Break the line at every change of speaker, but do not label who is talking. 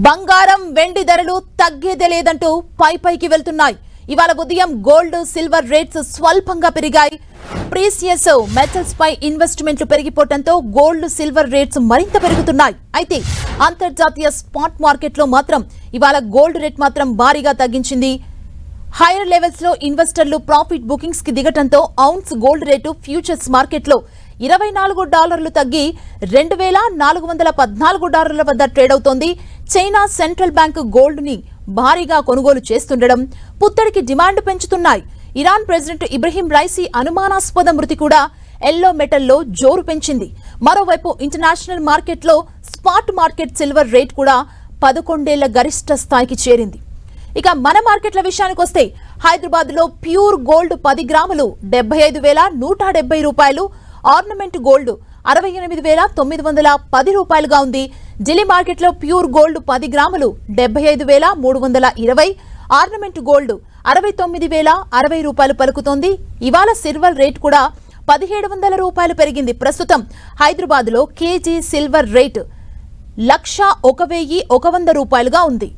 బంగారం వెండి ధరలు తగ్గేదే లేదంటూ పై పైకి వెళ్తున్నాయి. ఇవాళ ఉదయం గోల్డ్ సిల్వర్ రేట్స్ స్వల్పంగా పెరిగాయి. ప్రీసియస్ మెటల్స్ పై ఇన్వెస్ట్మెంట్లు పెరిగిపోవడంతో గోల్డ్ సిల్వర్ రేట్స్ మరింత పెరుగుతున్నాయి. అయితే అంతర్జాతీయ స్పాట్ మార్కెట్లో మాత్రం ఇవాళ గోల్డ్ రేట్ మాత్రం భారీగా తగ్గించింది. హైయర్ లెవెల్స్లో ఇన్వెస్టర్లు ప్రాఫిట్ బుకింగ్స్కి దిగటంతో ఔన్స్ గోల్డ్ రేటు ఫ్యూచర్స్ మార్కెట్లో ఇరవై నాలుగు డాలర్లు తగ్గి రెండు వేల నాలుగు వందల పద్నాలుగు డాలర్ల వద్ద ట్రేడ్ అవుతోంది. చైనా సెంట్రల్ బ్యాంక్ గోల్డ్ని భారీగా కొనుగోలు చేస్తుండడం పుత్తడికి డిమాండ్ పెంచుతున్నాయి. ఇరాన్ ప్రెసిడెంట్ ఇబ్రహీం రైసీ అనుమానాస్పద మృతి కూడా ఎల్లో మెటల్లో జోరు పెంచింది. మరోవైపు ఇంటర్నేషనల్ మార్కెట్లో స్పాట్ మార్కెట్ సిల్వర్ రేట్ కూడా పదకొండేళ్ళ గరిష్ట స్థాయికి చేరింది. ఇక మన మార్కెట్ల విషయానికి వస్తే హైదరాబాద్లో ప్యూర్ గోల్డ్ పది గ్రాములు డెబ్బై ఐదు వేల నూట డెబ్బై రూపాయలు ఆర్నమెంట్ గోల్డ్ అరవై ఎనిమిది వేల తొమ్మిది వందల పది రూపాయలుగా ఉంది. ఢిల్లీ మార్కెట్లో ప్యూర్ గోల్డ్ పది గ్రాములు డెబ్బై ఐదు వేల మూడు వందల ఇరవై ఆర్నమెంట్ గోల్డ్ అరవై తొమ్మిది వేల అరవై రూపాయలు పలుకుతోంది. ఇవాళ సిల్వర్ రేట్ కూడా పదిహేడు వందల రూపాయలు పెరిగింది. ప్రస్తుతం హైదరాబాద్లో కేజీ సిల్వర్ రేట్ లక్ష ఒక వెయ్యి ఒక వంద రూపాయలుగా ఉంది.